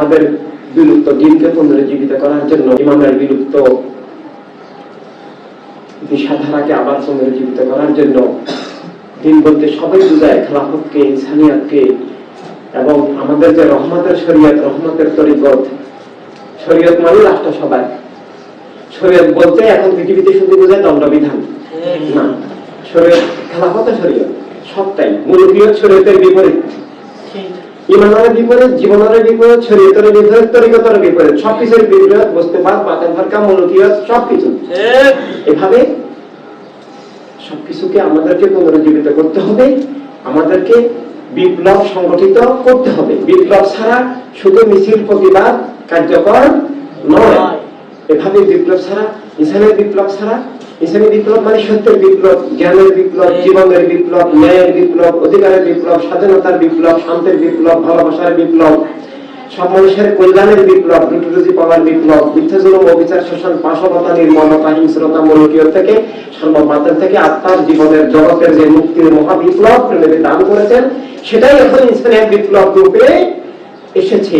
আমাদের বিলুপ্ত দিনকে পুনরুজ্জীবিত করার জন্য ইমামের বিলুপ্ত দিশাধারাকে আবার পুনরুজ্জীবিত করার জন্য দিন বলতে সবাই বুঝায় খেলাফতকে ইনসানিয়াতকে এবং আমাদের যে রহমতের শরীয়ত রহমতের তরিকত শরীয়ত মানে রাষ্ট্র সবাই। শরীয়ত বলতে এখন পৃথিবীতে শুধু বোঝায় দণ্ডবিধান। না শরীয়ত খেলাফত শরীয়ত সবটাই। মূলকীয় শরীয়তের বিপরীত। ইমানের বিপরীত জীবনের বিপরীত শরীয়তের বিপরীত তরিকতের বিপরীত সবকিছুর বিপরীত বস্তুবাদ বাতেন ফারকা মূলকীয় সবকিছু। এভাবে সবকিছুকে আমাদেরকে পুনরুজ্জীবিত করতে হবে আমাদেরকে বিপ্লব সংগঠিত করতে হবে। বিপ্লব ছাড়া শুধু মিছিল প্রতিবাদ কার্যকর নয়। এভাবে বিপ্লব ছাড়া ইসলামের বিপ্লব ছাড়া ইসলামী বিপ্লব মানে সত্যের বিপ্লব, জ্ঞানের বিপ্লব, জীবনের বিপ্লব, ন্যায়ের বিপ্লব, অধিকারের বিপ্লব, স্বাধীনতার বিপ্লব, শান্তির বিপ্লব, ভালোবাসার বিপ্লব সব মানুষের কল্যাণের বিপ্লব রুটি পাওয়ার বিপ্লব, মিথ্যা অবিচার, শোষণ পাশবতা নির্মমতা, হিংস্রতা, মূলকীয় থেকে সর্বমাত্রা থেকে আত্মার জীবনের জগতের যে মুক্তির মহা বিপ্লব দান করেছেন, সেটাই এখন ইসলামের বিপ্লব রূপে এসেছে।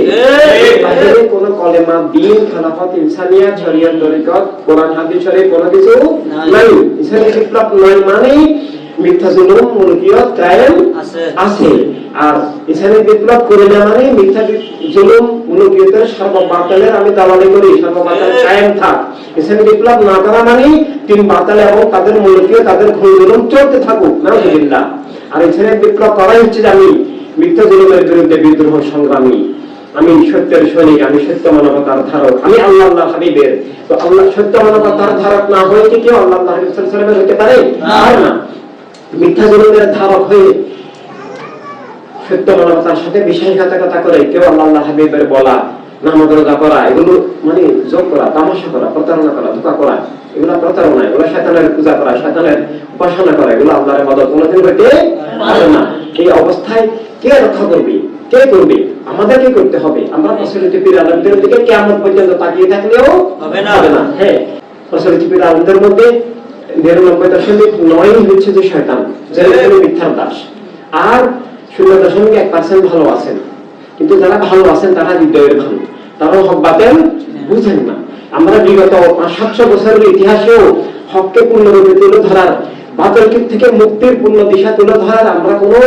বাইরে কোন কলেমা দিন খালাফত ইনসানিয়া শরিয়ত তরিকত কোরআন হাদিস শরীফ কোনো কিছু নাই। বিপ্লব নয় মানে মিথ্যা জুলুম মুলকিয়ত কায়েম আছে। আর বিপ্লব করে না মানে মিথ্যা জুলুম মুলকিয়তের সর্ববাতালের আমি দালালি করি সর্ববাতাল কায়েম থাক। বিপ্লব না করা মানে তিন বাতাল এবং তাদের মুলকিয়ত তাদের খুন জুলুম চলতে থাকুক নাউজুবিল্লাহ। আর ইসলামিক বিপ্লব করাই হচ্ছে আমি মিথ্যা জুলুমের বিরুদ্ধে বিদ্রোহ সংগ্রামী। আমি সত্যের সৈনিক আমি সত্য মানবতার ধারক আমি আল্লাহ আল্লাহ হাবিবের। তো আল্লাহ সত্য মানবতার ধারক না হয়ে কি কেউ আল্লাহ আল্লাহ হাবিব সাল্লাল্লাহু হতে পারে? না। মিথ্যা জুলুমের ধারক হয়ে সত্য মানবতার সাথে বিশ্বাসঘাতকতা করে কেউ আল্লাহ আল্লাহ হাবিবের বলা নামাজ রোজা করা এগুলো মানে যোগ করা তামাশা করা প্রতারণা করা ধোকা করা এগুলো প্রতারণা এগুলো শয়তানের পূজা করা শয়তানের উপাসনা করা এগুলো আল্লাহর ইবাদত কোনোদিন হইতে পারে না। এই অবস্থায় কে রক্ষা করবে? কে করবে? আমাদেরকে করতে হবে। আমরা প্রচলিত পীর আলমদের দিকে কেমন পর্যন্ত তাকিয়ে থাকলেও হবে না। হবে না। হ্যাঁ প্রচলিত পীর আলমদের মধ্যে নিরানব্বই দশমিক নয় হচ্ছে যে শয়তান যে মিথ্যার দাস। আর শূন্য দশমিক এক পার্সেন্ট ভালো আছেন। কিন্তু যারা ভালো আছেন তারা হৃদয়ের ভালো। তারাও হক বাতেন বুঝেন না। আমরা বিগত পাঁচ সাতশো বছরের ইতিহাসেও হককে পূর্ণরূপে তুলে ধরার বাতলকে থেকে মুক্তির পূর্ণ দিশা তুলে ধরার আমরা কোনো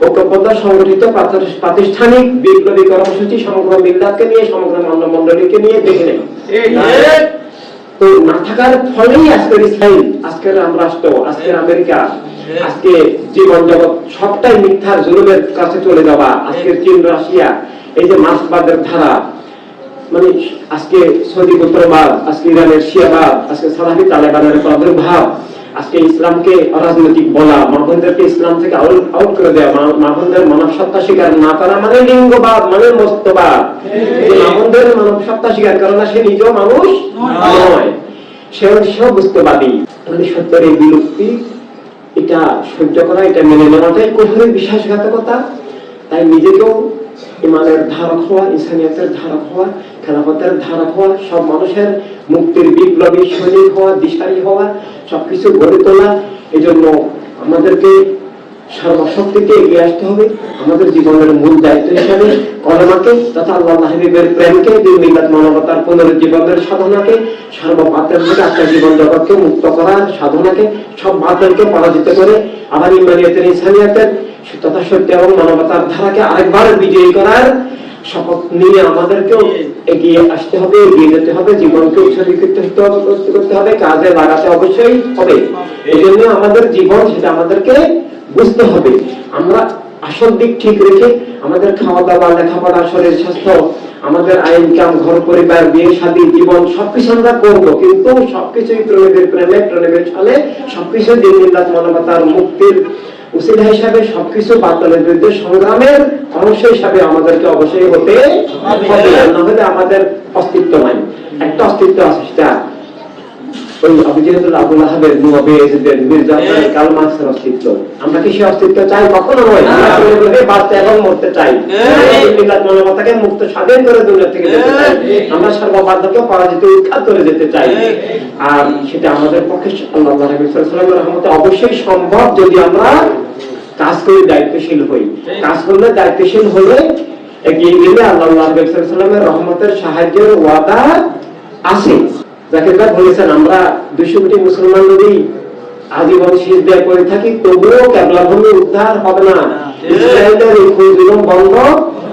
ঐক্যবদ্ধ সংগঠিত প্রাতিষ্ঠানিক বিপ্লবী কর্মসূচি সমগ্র মিল্লাতকে নিয়ে সমগ্র মান্য মন্ডলীকে নিয়ে দেখে নেই। তো না থাকার ফলেই আজকের ইসরায়েল আজকের রাষ্ট্র আজকের আমেরিকা আজকে জীবন জগৎ সবটাই মিথ্যার জুলুমের কাছে চলে যাওয়া আজকের চীন রাশিয়া এই যে মাসবাদের ধারা মানে আজকে সৌদি গোত্রবাদ আজকে ইরানের শিয়াবাদ আজকে সালাহি তালেবানের প্রাদুর্ভাব আজকে ইসলামকে অরাজনৈতিক বলা মাহবুবদেরকে ইসলাম থেকে আউট করে দেওয়া মাহবুবদের মানব সত্তা স্বীকার না করা মানে লিঙ্গবাদ মানে মস্তবাদ। মাহবুবদের মানব সত্তা স্বীকার করে না সে নিজেও মানুষ নয়। সে সেও বুঝতেবাদী মানে সত্যের এই বিলুপ্তি এটা সহ্য করা এটা মেনে নেওয়াটাই কঠোর বিশ্বাসঘাতকতা তাই নিজেকেও ইমানের ধারক হওয়া, ইনসানিয়তের ধারক হওয়া, খেলাফতের ধারক হওয়া, সব মানুষের মুক্তির বিপ্লবী সৈনিক হওয়া, দিশারি হওয়া, সবকিছু গড়ে তোলা, এজন্য আমাদেরকে সর্বশক্তিকে এগিয়ে আসতে হবে। আমাদের জীবনের মূল দায়িত্ব হিসাবে কলমাকে তথা আল্লাহ হাবিবের প্রেমকে, দিন মানবতার পুনরুজ্জীবনের সাধনাকে সর্বপাত্রের থেকে আপনার জীবন জগৎকে মুক্ত করার সাধনাকে, সব বাতিলকে পরাজিত করে আবার ইমানিয়তের, ইনসানিয়তের তথা সত্য এবং মানবতার ধারাকে আরেকবার বিজয়ী করার শপথ নিয়ে আমাদেরকেও এগিয়ে আসতে হবে, এগিয়ে যেতে হবে, জীবনকে উৎসর্গিত করতে হবে কাজে লাগাতে অবশ্যই হবে। এই জন্য আমাদের জীবন সেটা আমাদেরকে বুঝতে হবে। আমরা আসল দিক ঠিক রেখে আমাদের খাওয়া দাওয়া লেখাপড়া, শরীর, স্বাস্থ্য আমাদের আইন কাম ঘর পরিবার বিয়ে, শাদী, জীবন সবকিছু আমরা করব। কিন্তু সবকিছুই প্রণবের প্রেমে প্রণবের ছলে সবকিছু দিন মানবতার মুক্তির হিসাবে সবকিছু বিরুদ্ধে সংগ্রামের অংশ হিসাবে আমাদেরকে অবশ্যই হতে হবে। আমাদের অস্তিত্ব নাই। একটা অস্তিত্ব আছে সেটা ওই অভিজিৎ আবুল আহাবের মির্জা কাল মার্কসের অস্তিত্ব। আমরা কি সে অস্তিত্ব চাই? কখনো নয়। আমরা বাঁচতে এবং মরতে চাই। মিলাদ মানবতাকে মুক্ত স্বাধীন করে দুনিয়া থেকে যেতে চাই। আমরা সর্ববাধ্যকে পরাজিত উৎখাত করে যেতে চাই। আর সেটা আমাদের পক্ষে আল্লাহ নবী সাল্লাল্লাহু আলাইহি রহমতে অবশ্যই সম্ভব যদি আমরা কাজ করে দায়িত্বশীল হই। কাজ করলে দায়িত্বশীল হলে এগিয়ে গেলে আল্লাহ সাল্লামের রহমতের সাহায্যের ওয়াদা আছে। যাকে তারা বলেছেন আমরা দুশো কোটি মুসলমান যদি আজীবন শীষ দেয়া করে থাকি তবুও কেবলা ভূমি উদ্ধার হবে না। ইসরায়েলের এই খুঁজুলুম বন্ধ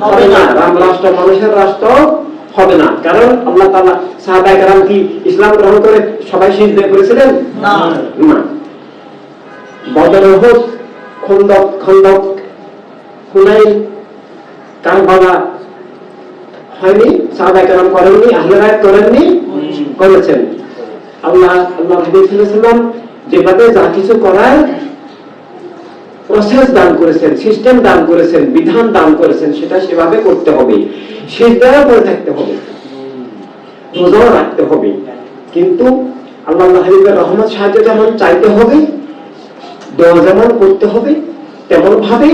হবে না রাম রাষ্ট্র মানুষের রাষ্ট্র হবে না। কারণ আল্লাহ কেরাম কি ইসলাম গ্রহণ করে সবাই শীষ দেয়া করেছিলেন? না। বদর খন্দক খন্দক কারবালা হয়নি সাহাবায়ে কেরাম করেননি? করেননি। করেছেন। আল্লাহ আল্লাহ নবী সাল্লাল্লাহু যেভাবে যা কিছু করার প্রসেস দান করেছেন সিস্টেম দান করেছেন, বিধান দান করেছেন, সেটা সেভাবে করতে হবে। সিজদাও করে থাকতে হবে। রোজাও রাখতে হবে। কিন্তু আল্লাহ হাবিবের রহমত, সাহায্য যেমন চাইতে হবে, দোয়া যেমন করতে হবে তেমন ভাবে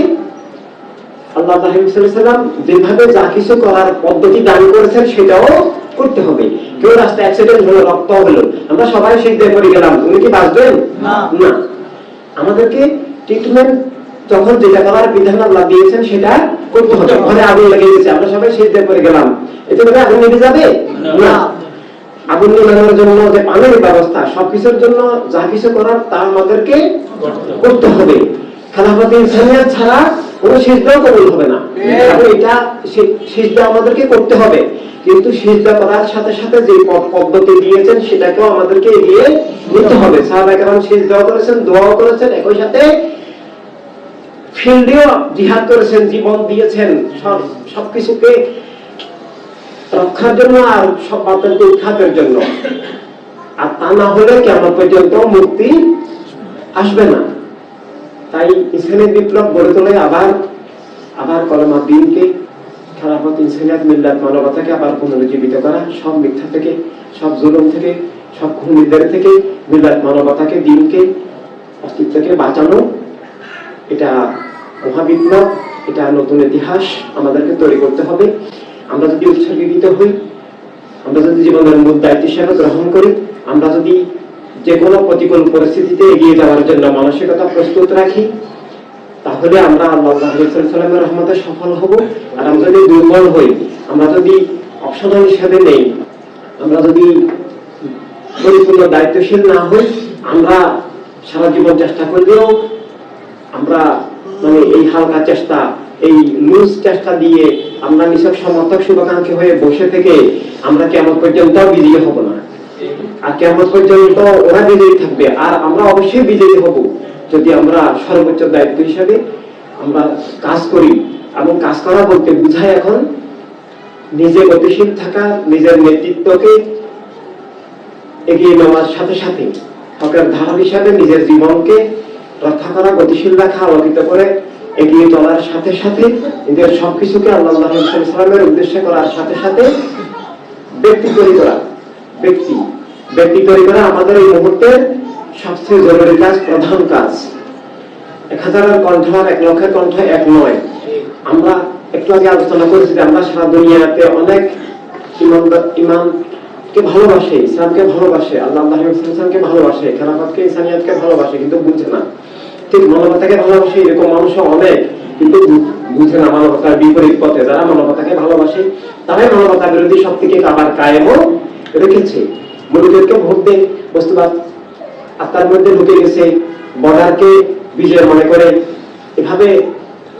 আল্লাহ সাল্লাম যেভাবে যা কিছু করার পদ্ধতি দান করেছেন, সেটাও করতে হবে। কেউ রাস্তায় অ্যাক্সিডেন্ট হলো রক্ত হলো। আমরা সবাই সিদ্ধে করে গেলাম উনি কি বাঁচবেন না। আমাদেরকে ট্রিটমেন্ট যখন যেটা করার বিধান আল্লাহ দিয়েছেন সেটা করতে হবে। ঘরে আগুন লেগে গেছে আমরা সবাই সিদ্ধে করে গেলাম। এতে করে আগুন নিভে যাবে? না। আগুন জন্য যে পানির ব্যবস্থা সবকিছুর জন্য যা কিছু করার তা আমাদেরকে করতে হবে। খেলাফত ইনসানিয়াত ছাড়া কোনো সিজদাও কবুল হবে না। এবং এটা সিজদা আমাদেরকে করতে হবে। কিন্তু সিজদা করার সাথে সাথে যে পদ্ধতি দিয়েছেন সেটাকেও আমাদেরকে এগিয়ে নিতে হবে। সাহাবা কেরাম সিজদাও করেছেন দোয়াও করেছেন একই সাথে ফিল্ডেও জিহাদ করেছেন জীবন দিয়েছেন। সব সবকিছুকে রক্ষার জন্য আর সব বাতিলকে উৎখাতের জন্য। আর তা না হলে কেমন পর্যন্ত মুক্তি আসবে না। তাই ইসলামের বিপ্লব গড়ে তোলে আবার আবার কলমা দিনকে খেলাফত ইনসানিয়াত, মিল্লাত মানবতাকে আবার পুনরুজ্জীবিত করা, সব মিথ্যা থেকে, সব জুলুম থেকে, সব খুনিদের থেকে, মিল্লাত মানবতাকে, দিনকে, অস্তিত্বকে বাঁচানো, এটা মহাবিপ্লব, এটা নতুন ইতিহাস, আমাদেরকে তৈরি করতে হবে। আমরা যদি উৎসর্গীকৃত হই, আমরা যদি জীবনের মূল দায়িত্ব হিসেবে গ্রহণ করি, আমরা যদি যে কোনো প্রতিকূল পরিস্থিতিতে এগিয়ে যাওয়ার জন্য মানসিকতা প্রস্তুত রাখি। তাহলে আমরা আল্লাহ সাল্লামের রহমতে সফল হব। আর আমরা যদি দুর্বল হই, আমরা যদি অপশনাল হিসেবে নেই, আমরা যদি পরিপূর্ণ দায়িত্বশীল না হই, আমরা সারা জীবন চেষ্টা করলেও আমরা মানে এই হালকা চেষ্টা, এই লুজ চেষ্টা দিয়ে আমরা নিছক সমর্থক শুভাকাঙ্ক্ষী হয়ে বসে থেকে আমরা কেমন পর্যন্ত বিজয়ী হব না। আর কেমন পর্যন্ত ওরা বিজয়ী থাকবে, আর আমরা অবশ্যই বিজয়ী হব। যদি আমরা সর্বোচ্চ দায়িত্ব হিসাবে আমরা কাজ করি এবং কাজ করা বলতে বুঝায় এখন, নিজে গতিশীল থাকা, নিজের নেতৃত্বকে এগিয়ে নেওয়ার সাথে সাথে হকের হিসাবে নিজের জীবনকে রক্ষা করা, গতিশীল রাখা, আলোকিত করে এগিয়ে চলার সাথে সাথে নিজের সবকিছুকে আল্লাহ সাল্লামের উদ্দেশ্যে করার সাথে সাথে ব্যক্তি তৈরি করা। ব্যক্তি। ব্যক্তি তৈরি করা আমাদের এই মুহূর্তের সবচেয়ে জরুরি কাজ, প্রধান কাজ। এক হাজারের কণ্ঠ এক লক্ষের কণ্ঠ এক নয়। আমরা একটু আগে আলোচনা করেছি আমরা সারা দুনিয়াতে অনেক ইমানদার ইমানকে ভালোবাসে, ইসলামকে ভালোবাসে, আল্লাহ ইসলামকে ভালোবাসে, খেলাফতকে ইসানিয়াতকে ভালোবাসে, কিন্তু বুঝে না। ঠিক মানবতাকে ভালোবাসে, এরকম মানুষও অনেক, কিন্তু বুঝে না মানবতার বিপরীত পথে। যারা মানবতাকে ভালোবাসে, তারাই মানবতা বিরোধী শক্তিকে আবার কায়েমও রেখেছে। মনুষ্যকে ভোট বস্তুবাদ আত্মার মধ্যে ঢুকে গেছে বর্ডারকে বিজয় মনে করে। এভাবে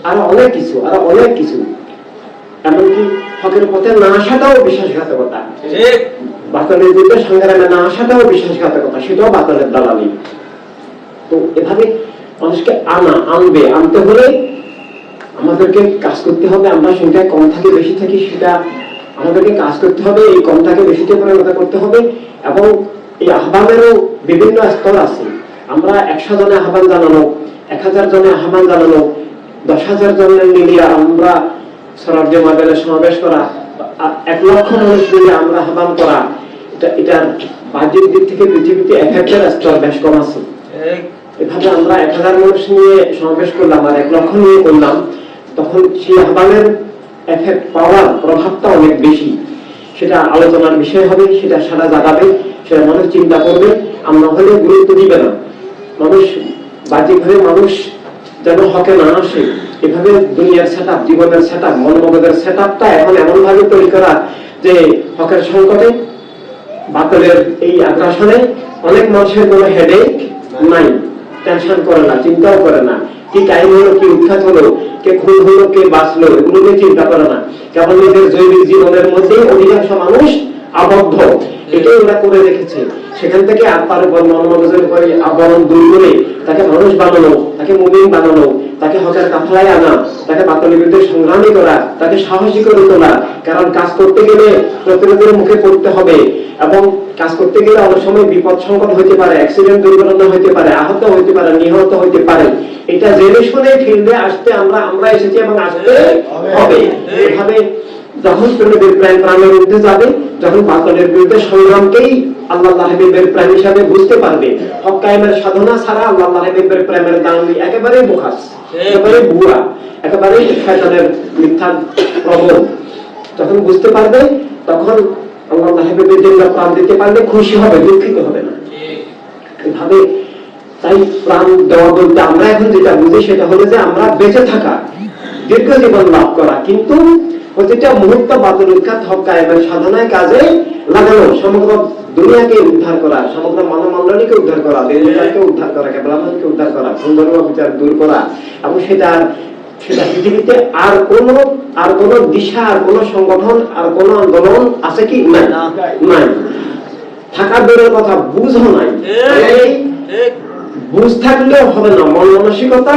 আরও অনেক কিছু আরও অনেক কিছু। এমনকি হকের পথে না আসাটাও বিশ্বাসঘাতকতা। বাতলের বিরুদ্ধে সংগ্রামে না আসাটাও বিশ্বাসঘাতকতা সেটাও বাতলের দালালি। তো এভাবে মানুষকে আনা আনবে আনতে হলে আমাদেরকে কাজ করতে হবে। আমরা সংখ্যায় কম থাকি বেশি থাকি সেটা আমাদেরকে কাজ করতে হবে, এই কমটাকে বেশিতে পরিণত করতে হবে এবং এই আহ্বানেরও বিভিন্ন স্তর আছে। আমরা একশো জনে আহ্বান জানানো, এক হাজার জনে আহ্বান জানানো, দশ হাজার জনের মিলিয়ে আমরা সরার্য ময়দানে সমাবেশ করা, এক লক্ষ মানুষ মিলে আমরা আহ্বান করা, এটা এটার বাহ্যিক দিক থেকে পৃথিবীতে এফেক্টের স্তর বেশ কম আছে। এভাবে আমরা এক হাজার মানুষ নিয়ে সমাবেশ করলাম আর এক লক্ষ নিয়ে করলাম, তখন সেই আহ্বানের এফেক্ট পাওয়ার প্রভাবটা অনেক বেশি। সেটা আলোচনার বিষয় হবে, সেটা সারা জাগাবে, সেটা মানুষ চিন্তা করবে। আমরা হলে গুরুত্ব দিবে না। মানুষ মানুষ যেন হকে না আসে। এভাবে দুনিয়ার সেট আপ জীবনের সেট আপ মনোমগজের সেট আপটা এখন এমন ভাবে তৈরি করা যে হকের সংকটে, বাতলের এই আগ্রাসনে অনেক মানুষের কোনো হেডেক নাই। টেনশন করে না, চিন্তাও করে না। কি টাইম হলো, কি উৎখাত হলো, কে খুন হলো, কে বাঁচলো, এগুলো নিয়ে চিন্তা করে না। কেবল নিজের জৈবিক জীবনের মধ্যে অধিকাংশ মানুষ আবদ্ধ। এটাই ওরা করে রেখেছে। সেখান থেকে আত্মার উপর মনোমগজের উপরে আবরণ দূর করে তাকে মানুষ বানানো, তাকে মুমিন বানানো তাকে হকের কাফলায় আনা তাকে বাতলের বিরুদ্ধে সংগ্রামী করা তাকে সাহসী করে তোলা। কারণ কাজ করতে গেলে প্রতিরোধের মুখে পড়তে হবে এবং কাজ করতে গেলে অনেক সময় বিপদ সংকট হইতে পারে অ্যাক্সিডেন্ট দুর্ঘটনা হইতে পারে আহত হইতে পারে নিহত হইতে পারে। এটা জেনে শুনে ফিল্ডে আসতে আমরা আমরা এসেছি এবং আসতে হবে। এভাবে যখন প্রেমের প্রাণ প্রাণের মধ্যে যাবে যখন বাতলের বিরুদ্ধে সংগ্রামকেই আল্লাহ হাবিবের প্রেম হিসাবে বুঝতে পারবে। হক কায়েমের সাধনা ছাড়া আল্লাহ হাবিবের প্রেমের দাঙ্গি একেবারে বোখাস একেবারে শয়তানের মিথ্যা প্রবল যখন বুঝতে পারবে, তখন আল্লাহ প্রাণ দিতে পারলে খুশি হবে, দুঃখিত হবে না। এভাবে তাই প্রাণ দেওয়া বলতে আমরা এখন যেটা বুঝি সেটা হলো যে আমরা বেঁচে থাকা দীর্ঘ জীবন লাভ করা। কিন্তু প্রতিটা মুহূর্ত বাতুল উৎখাত হক কায়েমের সাধনায় কাজে লাগানো সমগ্র দুনিয়াকে উদ্ধার করা সমগ্র মানবমণ্ডলীকে উদ্ধার করা দেশকে উদ্ধার করা কেবলামকে উদ্ধার করা সুন্দর বিচার দূর করা। এবং সেটা সেটা পৃথিবীতে আর কোন আর কোন দিশা আর কোন সংগঠন আর কোন আন্দোলন আছে কি? নাই। নাই। দূরের কথা বুঝও নাই। বুঝ থাকলেও হবে না। মন মানসিকতা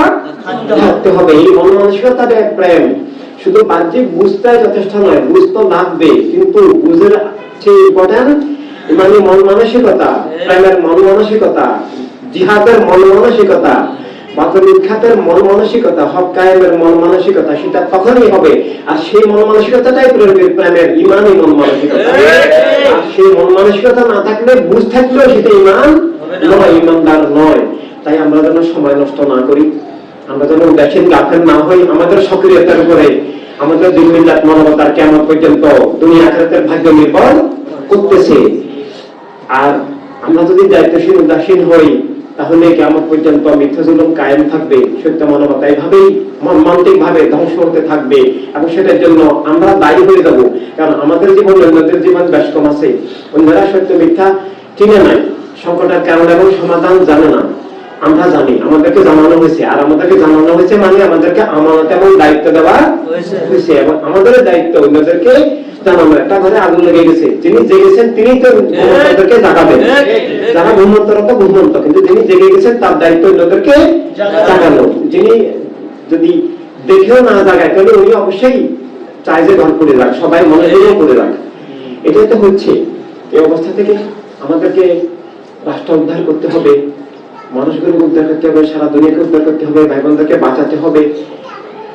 থাকতে হবে। এই মন মানসিকতাটা প্রেম। শুধু বাহ্যিক বুঝটাই যথেষ্ট নয় বুঝ তো লাগবে কিন্তু বুঝের চেয়ে ইম্পর্টেন্ট মানে মন মানসিকতা প্রেমের মন মানসিকতা জিহাদের মন মানসিকতা মন মানসিকতা হক কায়েমের মন মানসিকতা সেটা তখনই হবে। আর সেই মন মানসিকতাটাই প্রেমের প্রেমের ইমানই মন মানসিকতা আর সেই মন মানসিকতা না থাকলে বুঝ থাকলেও সেটা ইমান নয় ইমানদার নয়। তাই আমরা যেন সময় নষ্ট না করি। আমরা যেন উদাসীন গাফের না হই, আমাদের সক্রিয়তার উপরে আমাদের দুই মিল্লাত মানবতার কেমন পর্যন্ত দুনিয়া আখেরাতের ভাগ্য নির্ভর করতেছে। আর আমরা যদি দায়িত্বশীল উদাসীন হই, তাহলে কেমন পর্যন্ত মিথ্যা জুলুম কায়েম থাকবে, সত্য মানবতা এইভাবেই মান্তিক ভাবে ধ্বংস হতে থাকবে। এবং সেটার জন্য আমরা দায়ী হয়ে যাব। কারণ আমাদের জীবন অন্যদের জীবন কম আছে। অন্যরা সত্য মিথ্যা চিনে নাই। সংকটের কারণ এবং সমাধান জানে না। আমরা জানি আমাদেরকে জানানো হয়েছে। আর আমাদেরকে জানানো হয়েছে মানে আমাদেরকে আমানত এবং দায়িত্ব দেওয়া হয়েছে। এবং আমাদের দায়িত্ব অন্যদেরকে জানানো একটা ঘরে আগুন লেগে গেছে। যিনি জেগেছেন তিনি তো ঘুমন্তদেরকে জাগাবেন। যারা ঘুমন্তরত ঘুমন্ত। কিন্তু যিনি জেগে গেছেন তার দায়িত্ব অন্যদেরকে জাগানো। যিনি যদি দেখেও না জাগায় তাহলে উনি অবশ্যই যে ঘর করে রাখ সবাই মনে করে রাখ। এটাই তো হচ্ছে। এই অবস্থা থেকে আমাদেরকে রাষ্ট্র উদ্ধার করতে হবে। মানুষগুলোকে উদ্ধার করতে হবে, সারা দুনিয়াকে উদ্ধার করতে হবে ভাই বোনদেরকে বাঁচাতে হবে,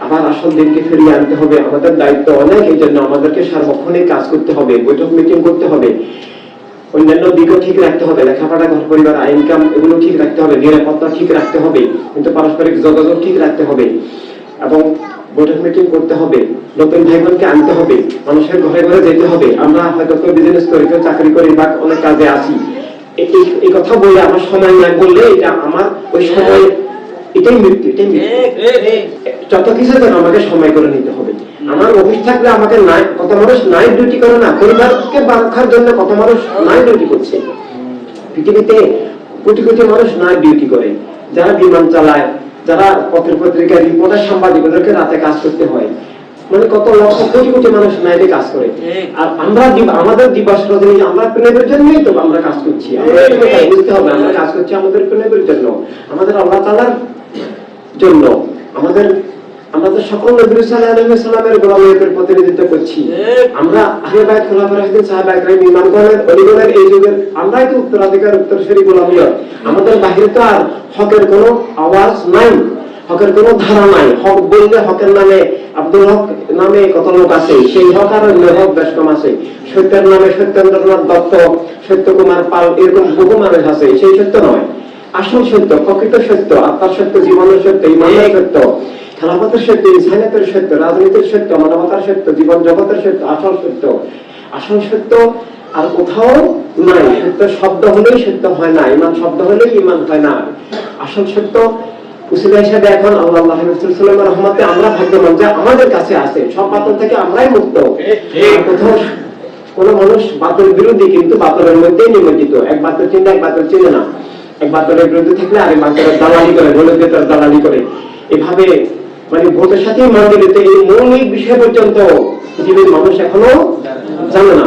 আবার আসল দিনকে ফিরিয়ে আনতে হবে। আমাদের দায়িত্ব অনেক, এই জন্য আমাদেরকে সার্বক্ষণিক কাজ করতে হবে, বৈঠক মিটিং করতে হবে। অন্যান্য দিকও ঠিক রাখতে হবে, লেখাপড়া, ঘর পরিবার ইনকাম এগুলো ঠিক রাখতে হবে, নিরাপত্তা ঠিক রাখতে হবে, কিন্তু পারস্পরিক যোগাযোগ ঠিক রাখতে হবে এবং বৈঠক মিটিং করতে হবে, নতুন ভাই বোনকে আনতে হবে, মানুষের ঘরে ঘরে যেতে হবে। আমরা হয়তো কেউ বিজনেস করি, কেউ চাকরি করি, বা অনেক কাজে আছি এই- কথা বলে আমার সময় না বললে এটা আমার ওই সময় এটাই মৃত্যু এটাই যত কিছু যেন আমাকে সময় করে নিতে হবে। আমার অফিস থাকলে আমাকে নাই কত মানুষ নাইট ডিউটি করে না পরিবারকে জন্য কত মানুষ নাইট ডিউটি করছে। পৃথিবীতে কোটি কোটি মানুষ নাই ডিউটি করে। যারা বিমান চালায় যারা পত্র পত্রিকায় রিপোর্টার সাংবাদিক ওদেরকে রাতে কাজ করতে হয়। মানে কত লক্ষ কোটি কোটি মানুষ নাইটে কাজ করে। আর আমরা আমাদের দিবস রজনী আমরা প্রেমের জন্যই তো আমরা কাজ করছি। আমরা বুঝতে হবে আমরা কাজ করছি আমাদের প্রেমের জন্য আমাদের আল্লাহ তাআলার জন্য আমাদের আমাদের সকল নবী সাল্লামের গোলামের প্রতিনিধিত্ব করছি। ঠিক। আমরা আহলে বাইত সাহাবা একরাম ইমামগণের অলিগণের এই যুগের আমরাই তো উত্তরাধিকার উত্তরসূরি গোলামীয় আমাদের বাহিরে তো আর হকের কোনো আওয়াজ নাই হকের কোনো ধারা নাই। হক বললে হকের নামে আব্দুল হক নামে কত লোক আছে? সেই হক আর অন্য হক বেশ কম আছে। সত্যের নামে সত্যেন্দ্রনাথ দত্ত, সত্যকুমার পাল এরকম বহু মানুষ আছে। সেই সত্য নয়। আসল সত্য, প্রকৃত সত্য, আত্মার সত্য, জীবনের সত্য, ইমানের সত্য, খেলাফতের সত্য, ইনসানিয়তের সত্য, রাজনীতির সত্য, মানবতার সত্য, জীবন জগতের সত্য, আসল সত্য। আসল সত্য আর কোথাও নাই। সত্য শব্দ হলেই সত্য হয় না। ইমান শব্দ হলেই ইমান হয় না। আসল সত্য উসিলা হিসাবে এখন আল্লাহ সাল্লামের রহমতে আমরা ভাগ্যবান যে আমাদের কাছে আছে সব বাতল থেকে আমরাই মুক্ত। কোথাও কোন মানুষ বাতল বিরোধী কিন্তু বাতলের মধ্যেই নিমজ্জিত। এক বাতল চিন্তা এক বাতল চিনে না। এক বাতলের বিরুদ্ধে থাকলে আরেক বাতলের দালালি করে দালালি করে। এভাবে মানে ভোটের সাথেই মন্দিরিত এই মৌলিক বিষয় পর্যন্ত পৃথিবীর মানুষ এখনও জানে না।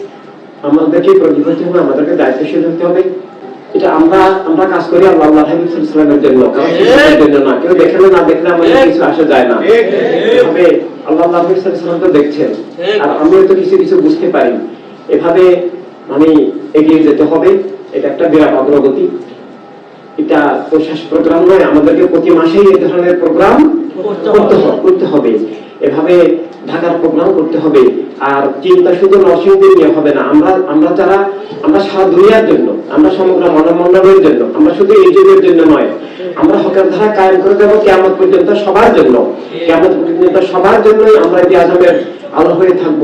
আমাদেরকে প্রদীপ হতে হবে আমাদেরকে দায়িত্বশীল হতে হবে। এটা আমরা আমরা কাজ করি আল্লাহ আল্লাহ হাবিব সাল্লামের জন্য। না। কেউ দেখলে না দেখলে আমাদের কিছু আসে যায় না। এভাবে আল্লাহ আল্লাহ হাবিব সাল্লাম তো দেখছেন। আর আমিও তো কিছু কিছু বুঝতে পারি। এভাবে মানে এগিয়ে যেতে হবে। এটা একটা বিরাট অগ্রগতি। এটা তো শেষ প্রোগ্রাম নয়। আমাদেরকে প্রতি মাসেই এই ধরনের প্রোগ্রাম করতে হবে। এভাবে ঢাকার প্রোগ্রাম করতে হবে, আর চিন্তা শুধু নরসিংদীর নিয়ে হবে না। আমরা আমরা যারা, আমরা সারা দুনিয়ার জন্য, আমরা সমগ্র মানব মন্ডলের জন্য, আমরা শুধু এই যুগের জন্য নয়, আমরা হকের ধারা কায়েম করে দেবো কেমন পর্যন্ত সবার জন্য। কেমন পর্যন্ত সবার জন্যই আমরা এই আজমের আলো হয়ে থাকব।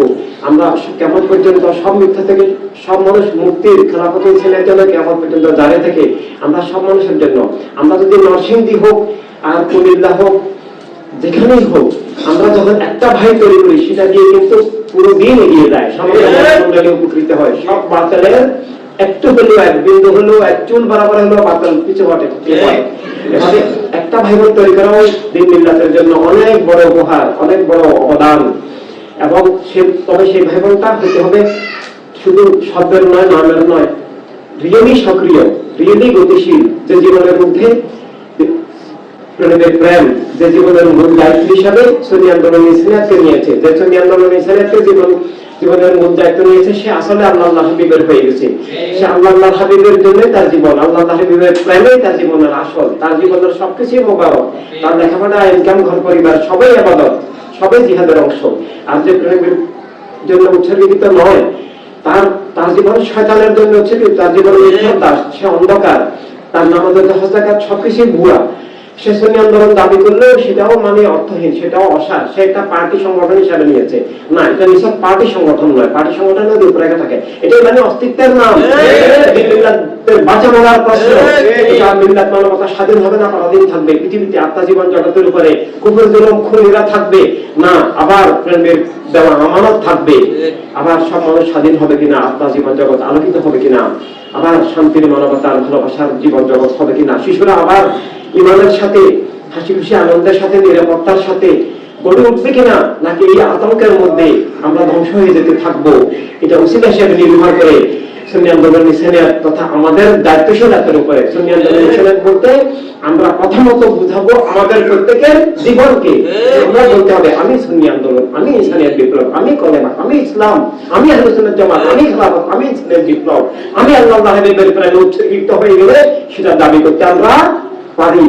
আমরা কেমন পর্যন্ত সব মিথ্যা থেকে, সব মানুষ মুক্তির খেলাফতের ছেলের জন্য কেমন পর্যন্ত দাঁড়িয়ে থেকে আমরা সব মানুষের জন্য। আমরা যদি নরসিংদী হোক, আর কুমিল্লা হোক যেখানেই হোক আমরা যখন একটা ভাই তৈরি করি সেটা দিয়ে কিন্তু পুরো দিন এগিয়ে যায়। সমগ্র মন্ডলী উপকৃত হয়। সব বাতালের একটু হলেও এক বিন্দু হলেও এক চুল বরাবর হলেও বাতাল পিছু হটে এভাবে একটা ভাই বোন তৈরি করাও দিন মিল্লাতের জন্য অনেক বড় উপহার অনেক বড় অবদান। এবং সে তবে সেই ভাই বোনটা হতে হবে শুধু শব্দের নয় নামের নয় রিয়েলি সক্রিয় রিয়েলি গতিশীল। যে জীবনের মধ্যে প্রেমের প্রেম যে জীবনের মূল দায়িত্ব হিসাবে সনি আন্দোলন ইসলামকে নিয়েছে। যে সনি আন্দোলন ইসলামকে জীবন জীবনের মূল দায়িত্ব নিয়েছে, সে আসলে আল্লাহ হাবিবের হয়ে গেছে। সে আল্লাহ আল্লাহ হাবিবের জন্য তার জীবন, আল্লাহ হাবিবের প্রেমে তার জীবনের আসল, তার জীবনের সবকিছুই মোবারক। তার লেখাপড়া, ইনকাম, ঘর পরিবার, সবাই আবাদত, সবাই জিহাদের অংশ। আর যে জন্য উৎসর্গিত নয়, তার তার জীবন শয়তানের জন্য উৎসর্গিত তার জীবন সে অন্ধকার, তার হস্তাকার সবকিছুই ভুয়া। সে আন্দোলন দাবি করলেও সেটাও মানে অর্থহীন সেটাও অসার। সে একটা পার্টি সংগঠন হিসাবে নিয়েছে। না এটা নিছক পার্টি সংগঠন নয়। পার্টি সংগঠনের রূপরেখা থাকে। এটাই মানে অস্তিত্বের নাম। বাঁচা মরার প্রশ্ন। মিল্লাত মানবতা স্বাধীন হবে না পরাধীন থাকবে। পৃথিবীতে আত্মজীবন জগতের উপরে কুকুর জুলুম খুনিরা থাকবে। না আবার প্রেমের দেওয়া আমানত থাকবে। আবার সব মানুষ স্বাধীন হবে কিনা? আত্মজীবন জগৎ আলোকিত হবে কিনা? আবার শান্তির মানবতার ভালোবাসার জীবন জগৎ হবে কিনা? শিশুরা আবার ইমানের সাথে, হাসি খুশি আনন্দের সাথে, নিরাপত্তার সাথে গড়ে উঠবে কিনা? নাকি এই আতঙ্কের মধ্যে আমরা ধ্বংস হয়ে যেতে থাকব? এটা উচিত হিসেবে নির্ভর করে সুন্নি আন্দোলন মিশনের তথা আমাদের দায়িত্বশীলতার উপরে সুন্নি আন্দোলন মিশনের বলতে আমরা প্রথমত বুঝাবো আমাদের প্রত্যেকের জীবনকে। আমরা বলতে হবে আমি সুন্নি আন্দোলন আমি ইসলামের বিপ্লব আমি কলেমা আমি ইসলাম আমি আলোচনার জামাত আমি খেলাফত আমি ইসলামের বিপ্লব আমি আল্লাহ হাবিবের প্রায় উৎসর্গিত হয়ে গেলে সেটা দাবি করতে আমরা পারি।